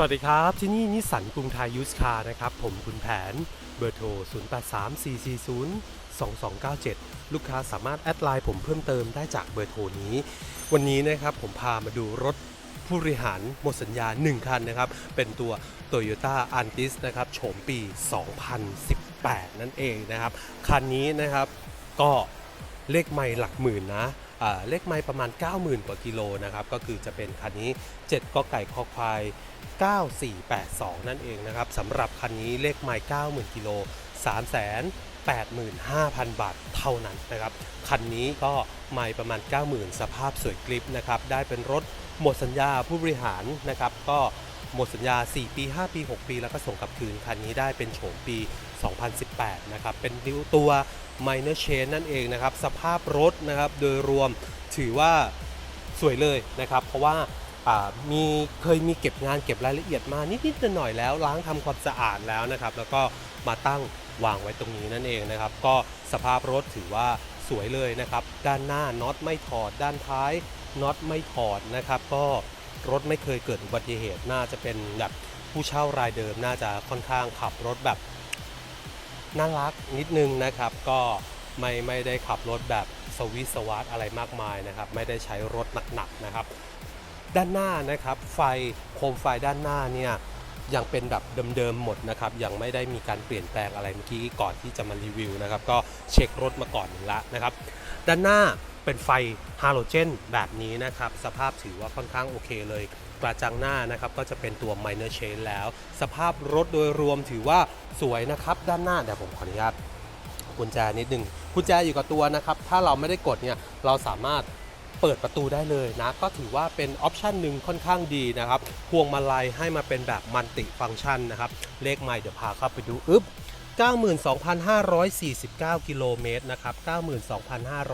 สวัสดีครับ ที่นี่นิสสันกรุงไทยยูสคาร์นะครับ ผมคุณแผนเบอร์โทร 0834402297 ลูกค้าสามารถแอดไลน์ผมเพิ่มเติมได้จากเบอร์โทรนี้ วันนี้นะครับผมพามาดูรถผู้บริหารหมดสัญญา 1 คันนะครับ เป็นตัว Toyota a n t i s นะครับโฉมปี 2018 นั่นเองนะครับ คันนี้นะครับก็ เลขไม่หลักหมื่นนะเลขไม่ประมาณ 90,000 กว่ากิโลนะครับ ก็คือจะเป็นคันนี้ 7ก็ไก่คอควาย 9482 นั่นเองนะครับสำหรับคันนี้เลขไมล์90,000 กิโล385,000 บาทเท่านั้นนะครับ คันนี้ก็ไมล์ประมาณ 90,000 สภาพสวยกริปนะครับ ได้เป็นรถหมดสัญญาผู้บริหารนะครับ ก็ หมดสัญญา 4 ปี 5 ปี 6 ปี แล้วก็ส่งกลับคืน คันนี้ได้เป็นโฉมปี 2018 นะครับ เป็นตัว minor change นั่นเองนะครับ สภาพรถนะครับ โดยรวมถือว่าสวยเลยนะครับ เพราะว่ามีเคยมีเก็บงานเก็บรายละเอียดมานิดๆหน่อยๆแล้ว ล้างทำความสะอาดแล้วนะครับ แล้วก็มาตั้งวางไว้ตรงนี้นั่นเองนะครับ ก็สภาพรถถือว่าสวยเลยนะครับ ด้านหน้าน็อตไม่ถอด ด้านท้ายน็อตไม่ถอดนะครับ ก็ รถไม่เคยเกิดอุบัติเหตุ น่าจะเป็นแบบผู้เช่ารายเดิม น่าจะค่อนข้างขับรถแบบน่ารักนิดนึงนะครับ ก็ไม่ไม่ได้ขับรถแบบสวิสวัสอะไรมากมายนะครับ ไม่ได้ใช้รถหนักๆนะครับ ด้านหน้านะครับ ไฟโคมไฟด้านหน้าเนี่ยยังเป็นแบบเดิมๆหมดนะครับ ยังไม่ได้มีการเปลี่ยนแปลงอะไรเมื่อกี้ก่อนที่จะมารีวิวนะครับ ก็เช็ครถมาก่อนหนึ่งละนะครับ ด้านหน้า เป็นไฟฮาโลเจนแบบนี้นะครับ สภาพถือว่าค่อนข้างโอเคเลยกระจังหน้านะครับก็จะเป็นตัว minor change แล้ว สภาพรถโดยรวมถือว่าสวยนะครับ ด้านหน้าเดี๋ยวผมขออนุญาตกุญแจนิดนึงกุญแจอยู่กับตัวนะครับ ถ้าเราไม่ได้กดเนี่ยเราสามารถเปิดประตูได้เลยนะ ก็ถือว่าเป็นออปชันหนึ่งค่อนข้างดีนะครับ พวงมาลัยให้มาเป็นแบบมัลติฟังก์ชันนะครับ เลขไมล์เดี๋ยวพาเข้าไปดูอึ๊บ 92,549 กิโลเมตรนะครับ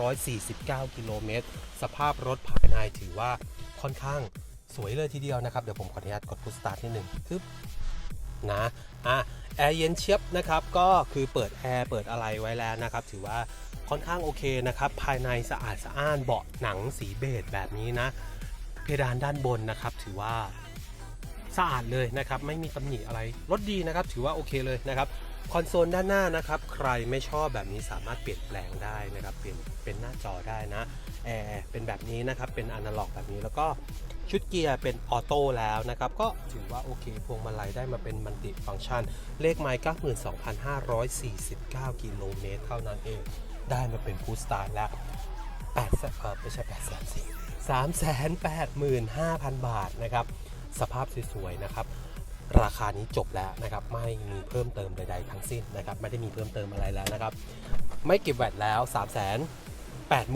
92,549 กิโลเมตร สภาพรถภายในถือว่าค่อนข้างสวยเลยทีเดียวนะครับ เดี๋ยวผมขออนุญาตกดพุชสตาร์ทนิดหนึ่งคึบนะอะแอร์เย็นเชียบนะครับ ก็คือเปิดแอร์เปิดอะไรไว้แล้วนะครับ ถือว่าค่อนข้างโอเคนะครับ ภายในสะอาดสะอ้านเบาะหนังสีเบจแบบนี้นะ เพดานด้านบนนะครับ ถือว่าสะอาดเลยนะครับ ไม่มีตำหนิอะไร รถดีนะครับ ถือว่าโอเคเลยนะครับ คอนโซลด้านหน้านะครับ ใครไม่ชอบแบบนี้สามารถเปลี่ยนแปลงได้นะครับ เปลี่ยนเป็นหน้าจอได้นะแอร์เป็นแบบนี้นะครับ เป็นอนาล็อกแบบนี้แล้วก็ชุดเกียร์เป็นออโต้แล้วนะครับ ก็ถือว่าโอเคพวงมาลัยได้มาเป็นมัลติฟังก์ชัน เลขไมล์92,549 กิโลเมตรเท่านั้นเอง ได้มาเป็นฟูสตาร์แล้ว8แสนเออไม่ใช่8แสนสิ3แสน85,000บาทนะครับ สภาพสวยๆนะครับ ราคานี้จบแล้วนะครับ ไม่มีเพิ่มเติมใดๆทั้งสิ้นนะครับ ไม่ได้มีเพิ่มเติมอะไรแล้วนะครับ ไม่เก็บแวตแล้ว 3 8 5 0 0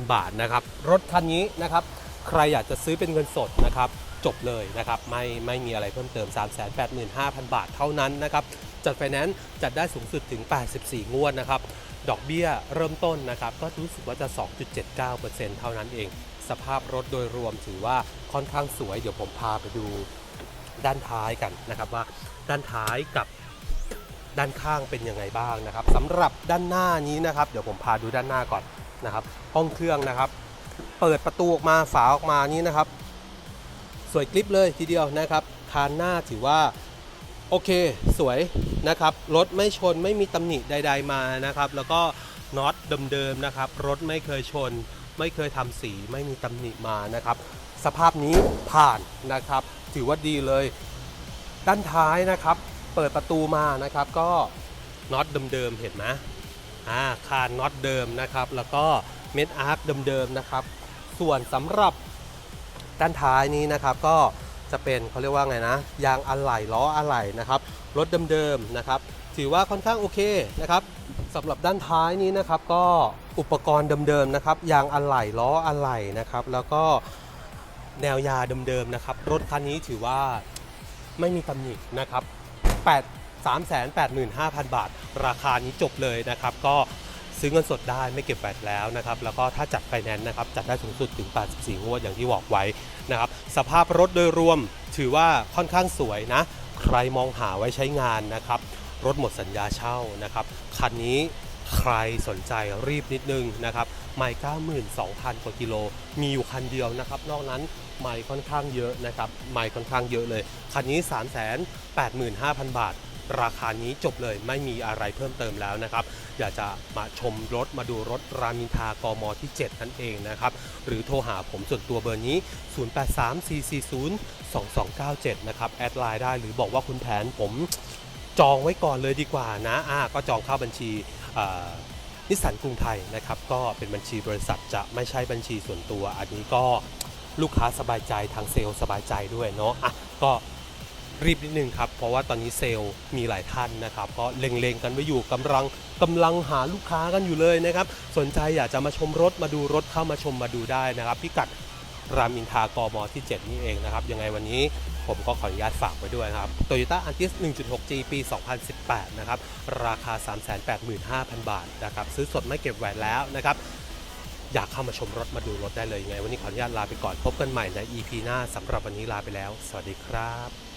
0 บาทนะครับ รถคันนี้นะครับ ใครอยากจะซื้อเป็นเงินสดนะครับ จบเลยนะครับ ไม่ไม่มีอะไรเพิ่มเติม 3 8 5 0 0 0 บาทเท่านั้นนะครับ จัดไฟแนนซ์จัดได้สูงสุดถึง 84 งวดนะครับ ดอกเบี้ยเริ่มต้นนะครับ ก็รู้สึกว่าจะ 2.79%เท่านั้นเอง สภาพรถโดยรวมถือว่าค่อนข้างสวย เดี๋ยวผมพาไปดู ด้านท้ายกันนะครับว่าด้านท้ายกับด้านข้างเป็นยังไงบ้างนะครับสำหรับด้านหน้านี้นะครับเดี๋ยวผมพาดูด้านหน้าก่อนนะครับ ห้องเครื่องนะครับ เปิดประตูออกมาฝาออกมานี้นะครับ สวยกริปเลยทีเดียวนะครับคานหน้าถือว่าโอเคสวยนะครับรถไม่ชนไม่มีตำหนิใด ๆมานะครับ แล้วก็น็อตเดิมๆนะครับ รถไม่เคยชน ไม่เคยทำสีไม่มีตำหนิมานะครับ สภาพนี้ผ่านนะครับ ถือว่าดีเลย ด้านท้ายนะครับ เปิดประตูมานะครับก็น็อตเดิมๆเห็นไหมอ่าคานน็อตเดิมนะครับ แล้วก็เม็ดอาร์คเดิมๆนะครับ ส่วนสำหรับด้านท้ายนี้นะครับก็จะเป็นเขาเรียกว่าไงนะ ยางอะไหล่ล้ออะไหล่นะครับรถเดิมๆนะครับ ถือว่าค่อนข้างโอเคนะครับ สำหรับด้านท้ายนี้นะครับก็อุปกรณ์เดิมๆนะครับยางอะไหล่ล้ออะไหล่นะครับ แล้วก็แนวยาเดิมๆนะครับรถคันนี้ถือว่าไม่มีตำหนินะครับ8 3 8 5 0 0 0 บาท ราคานี้จบเลยนะครับ ก็ซื้อเงินสดได้ไม่เก็บแฟดแล้วนะครับ แล้วก็ถ้าจัดไฟแนนซ์นะครับ จัดได้สูงสุดถึง 84 งวดอย่างที่บอกไว้นะครับ สภาพรถโดยรวมถือว่าค่อนข้างสวยนะ ใครมองหาไว้ใช้งานนะครับ รถหมดสัญญาเช่านะครับ คันนี้ใครสนใจรีบนิดนึงนะครับไม่92,000 กว่ากิโล มีอยู่คันเดียวนะครับ นอกนั้นไม่ค่อนข้างเยอะนะครับไม่ค่อนข้างเยอะเลย คันนี้ 385,000 บาท ราคานี้จบเลยไม่มีอะไรเพิ่มเติมแล้วนะครับ อยากจะมาชมรถมาดูรถรามินทากมที่ 7 นั่นเองนะครับ หรือโทรหาผมส่วนตัวเบอร์นี้ 0834402297 นะครับ แอดไลน์ได้หรือบอกว่าคุณแผนผม จองไว้ก่อนเลยดีกว่านะอ่าก็จองเข้าบัญชีนิสสันกรุงไทยนะครับก็เป็นบัญชีบริษัทจะไม่ใช่บัญชีส่วนตัว อันนี้ก็ลูกค้าสบายใจทางเซลล์สบายใจด้วยเนาะอะก็รีบนิดนึงครับ เพราะว่าตอนนี้เซลล์มีหลายท่านนะครับ ก็เล็งๆกันไว้อยู่กำลังกำลังหาลูกค้ากันอยู่เลยนะครับ สนใจอยากจะมาชมรถมาดูรถเข้ามาชมมาดูได้นะครับ พิกัด รามอินทากมที่ 7 นี่เองนะครับ ยังไงวันนี้ผมก็ขออนุญาตฝากไว้ด้วยครับ Toyota Altis 1.6G ปี 2018 นะครับ ราคา 385,000 บาทนะครับ ซื้อสดไม่เก็บแหวนแล้วนะครับ อยากเข้ามาชมรถมาดูรถได้เลยยังไง วันนี้ขออนุญาตลาไปก่อนพบกันใหม่ใน EP หน้าสำหรับวันนี้ลาไปแล้ว สวัสดีครับ